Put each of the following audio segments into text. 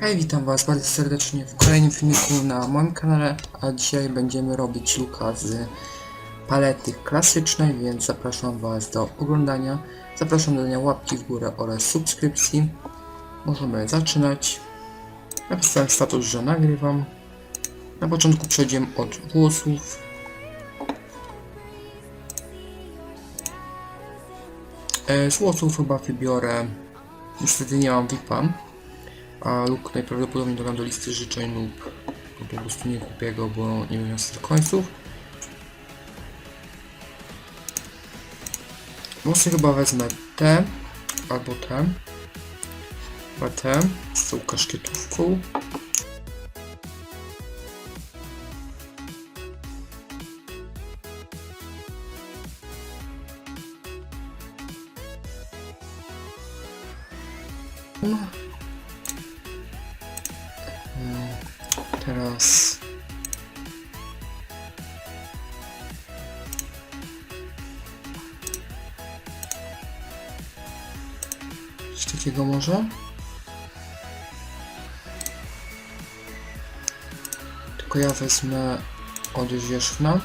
Hej, witam was bardzo serdecznie w kolejnym filmiku na moim kanale, a dzisiaj będziemy robić luka z palety klasycznej, więc zapraszam was do oglądania, zapraszam do dania łapki w górę oraz subskrypcji. Możemy zaczynać. Napisałem status, że nagrywam. Na początku przejdziemy od włosów. E, Z włosów chyba wybiorę, niestety nie mam VIPa, a lub najprawdopodobniej dodam do listy życzeń lub po prostu nie kupię go, bo nie wiem z końców. Włosy chyba wezmę te albo te. Chyba te z tą kaszkietówką. No. Mm, Teraz coś takiego może? Tylko ja wezmę od wierzchna.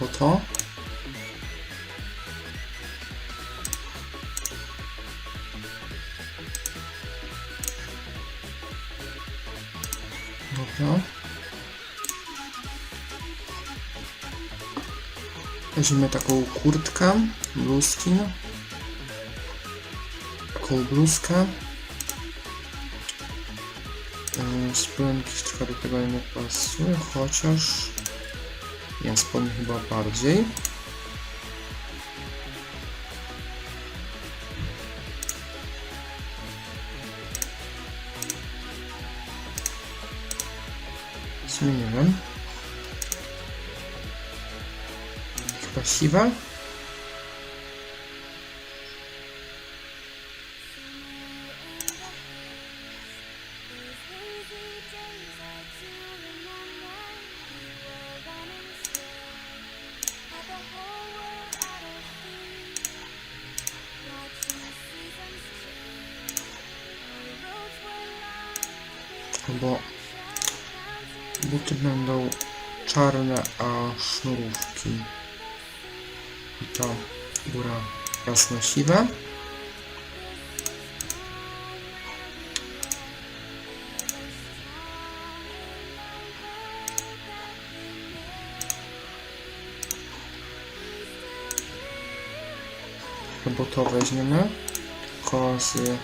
Po to. Dobra. Weźmiemy taką kurtkę. Taką bluzkę. Yy, Spodenki trochę do tego nie pasuje, chociaż... Nie, spodnie chyba bardziej. Wiem. Chyba siwa? Bo buty będą czarne, a sznurówki i ta góra jasno siwe. Bo to weźmiemy, z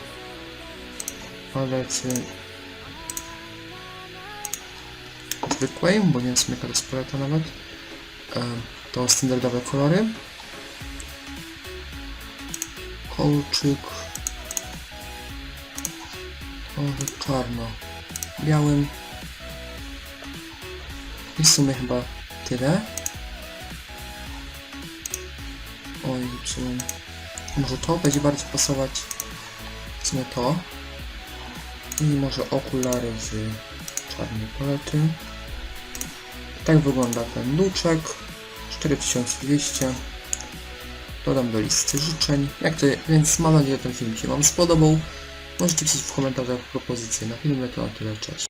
palety zwykłej, bo nie sumie jaka to jest paleta nawet. To standardowe kolory. Kolczyk. Może czarno. Białym. I w sumie chyba tyle. Oj, zepsułem. Może to będzie bardziej pasować. W sumie to. I może okulary z czarnej palety. Tak wygląda ten luczek. 4200. Dodam do listy życzeń. Jak to, więc mam nadzieję, że ten film się Wam spodobał. Możecie pisać w komentarzach propozycje na filmy, to na tyle, cześć.